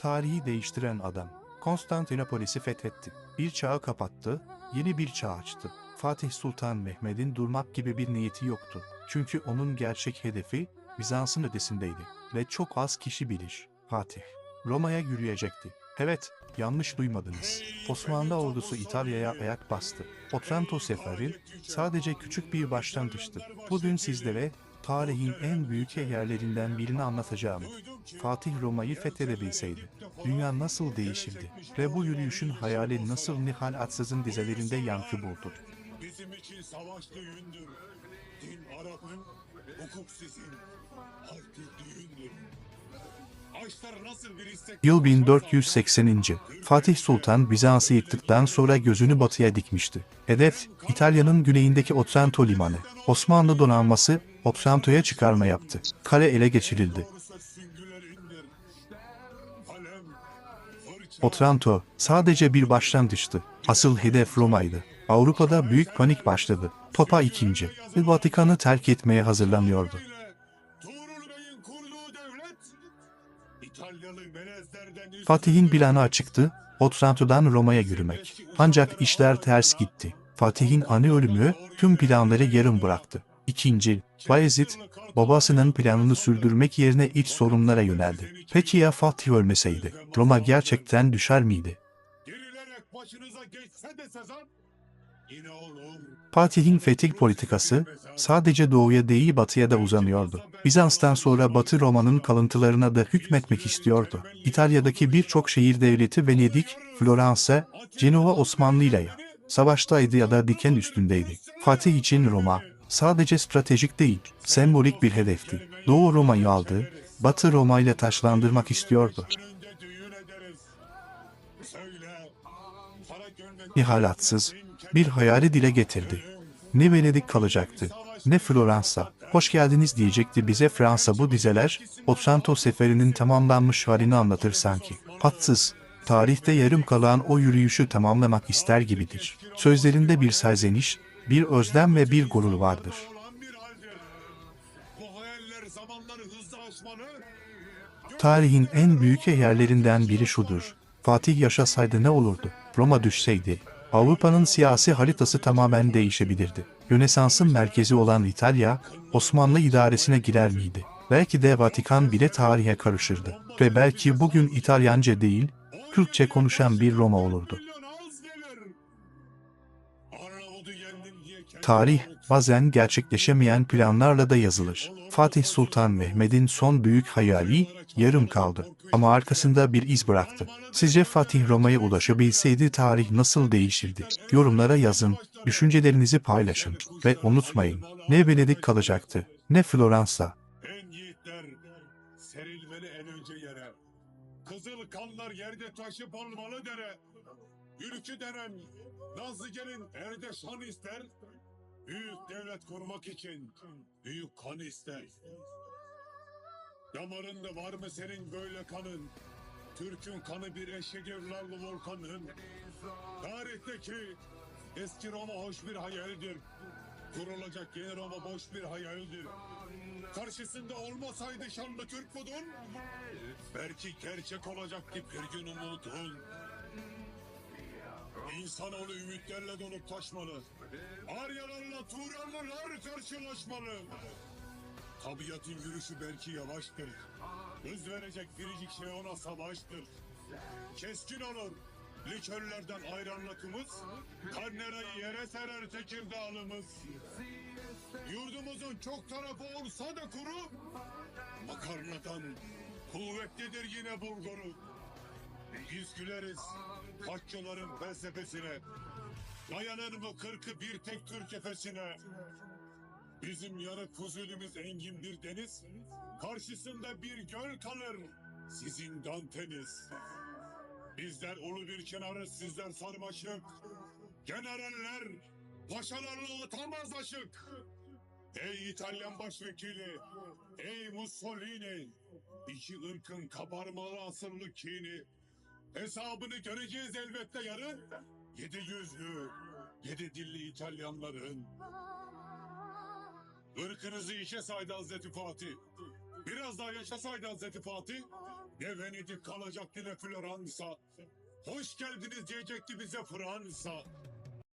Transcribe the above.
Tarihi değiştiren adam. Konstantinopolis'i fethetti. Bir çağı kapattı, yeni bir çağ açtı. Fatih Sultan Mehmet'in durmak gibi bir niyeti yoktu. Çünkü onun gerçek hedefi Bizans'ın ötesindeydi. Ve çok az kişi bilir. Fatih, Roma'ya yürüyecekti. Evet, yanlış duymadınız. Osmanlı ordusu İtalya'ya ayak bastı. Otranto seferi sadece küçük bir başlangıçtı. Bugün sizlere tarihin en büyük yerlerinden birini anlatacağım. Fatih Roma'yı fethedebilseydi, dünya nasıl değişirdi ve bu yürüyüşün hayali nasıl Nihal Atsız'ın dizelerinde yankı buldu. Bizim için savaş düğündür. Din Arap'ın, hukuk sizin. Harp düğündür. Yıl 1480. Fatih Sultan Bizans'ı yıktıktan sonra gözünü batıya dikmişti. Hedef, İtalya'nın güneyindeki Otranto limanı. Osmanlı donanması Otranto'ya çıkarma yaptı. Kale ele geçirildi. Otranto sadece bir başlangıçtı. Asıl hedef Roma'ydı. Avrupa'da büyük panik başladı. Papa II. Vatikan'ı terk etmeye hazırlanıyordu. Fatih'in planı açıktı, Otranto'dan Roma'ya yürümek. Ancak işler ters gitti. Fatih'in ani ölümü tüm planları yarım bıraktı. İkinci, Bayezid, babasının planını sürdürmek yerine iç sorunlara yöneldi. Peki ya Fatih ölmeseydi? Roma gerçekten düşer miydi? Fatih'in fetih politikası sadece doğuya değil batıya da uzanıyordu. Bizans'tan sonra Batı Roma'nın kalıntılarına da hükmetmek istiyordu. İtalya'daki birçok şehir devleti Venedik, Floransa, Cenova Osmanlı ile ya savaştaydı ya da diken üstündeydi. Fatih için Roma sadece stratejik değil, sembolik bir hedefti. Doğu Roma'yı aldı, Batı Roma ile taşlandırmak istiyordu. İhalatsız bir hayali dile getirdi. Ne Venedik kalacaktı, ne Floransa. Hoş geldiniz diyecekti bize Fransa bu dizeler, Otranto seferinin tamamlanmış halini anlatır sanki. Hatsız, tarihte yarım kalan o yürüyüşü tamamlamak ister gibidir. Sözlerinde bir serzeniş, bir özlem ve bir gurur vardır. Tarihin en büyük yerlerinden biri şudur. Fatih yaşasaydı ne olurdu? Roma düşseydi, Avrupa'nın siyasi haritası tamamen değişebilirdi. Rönesans'ın merkezi olan İtalya, Osmanlı idaresine girer miydi? Belki de Vatikan bile tarihe karışırdı. Ve belki bugün İtalyanca değil, Kürtçe konuşan bir Roma olurdu. Tarih bazen gerçekleşemeyen planlarla da yazılır. Fatih Sultan Mehmet'in son büyük hayali yarım kaldı ama arkasında bir iz bıraktı. Sizce Fatih Roma'ya ulaşabilseydi tarih nasıl değişirdi? Yorumlara yazın, düşüncelerinizi paylaşın ve unutmayın ne Venedik kalacaktı ne Floransa. En yiğitler serilmeli en önce yere. Kızıl kanlar yerde taşıp almalı dere. Ülkü denen nazlı gelin erde şan ister. Büyük devlet kurmak için büyük kan ister. Damarında var mı senin böyle kanın? Türk'ün kanı bir eşek evlarlı volkanın. Tarihteki eski Roma hoş bir hayaldir. Kurulacak yeni Roma boş bir hayaldir. Karşısında olmasaydı şanlı Türk budun, belki gerçek olacaktı bir gün umudun. İnsanoğlu ümitlerle dolup taşmalı. Aryalarla Turanlılar karşılaşmalı. Tabiatın yürüyüşü belki yavaştır. Hız verecek biricik şey ona savaştır. Keskin olur. Likörlerden ayranlatımız, karnerayı yere serer Tekirdağlımız. Yurdumuzun çok tarafı olsa da kuru, makarnadan kuvvetlidir yine bulguru. Biz güleriz haççıların felsefesine, dayanır mı kırkı bir tek Türk efesine? Bizim yarık fuzulümüz engin bir deniz, karşısında bir göl kalır, sizin danteniz. Bizler ulu bir kenarı, sizler sarmaşık. Generaller, paşalarla atamaz aşık. Ey İtalyan başvekili, ey Mussolini, iki ırkın kabarmalı asırlı kini. Hesabını göreceğiz elbette yarın. Yedi yüzlü, yedi dilli İtalyanların. Irkınızı işe saydı Hazreti Fatih. Biraz daha yaşasaydı Hazreti Fatih, Ne Venedik kalacaktı ne Floransa. Hoş geldiniz diyecekti bize Fransa.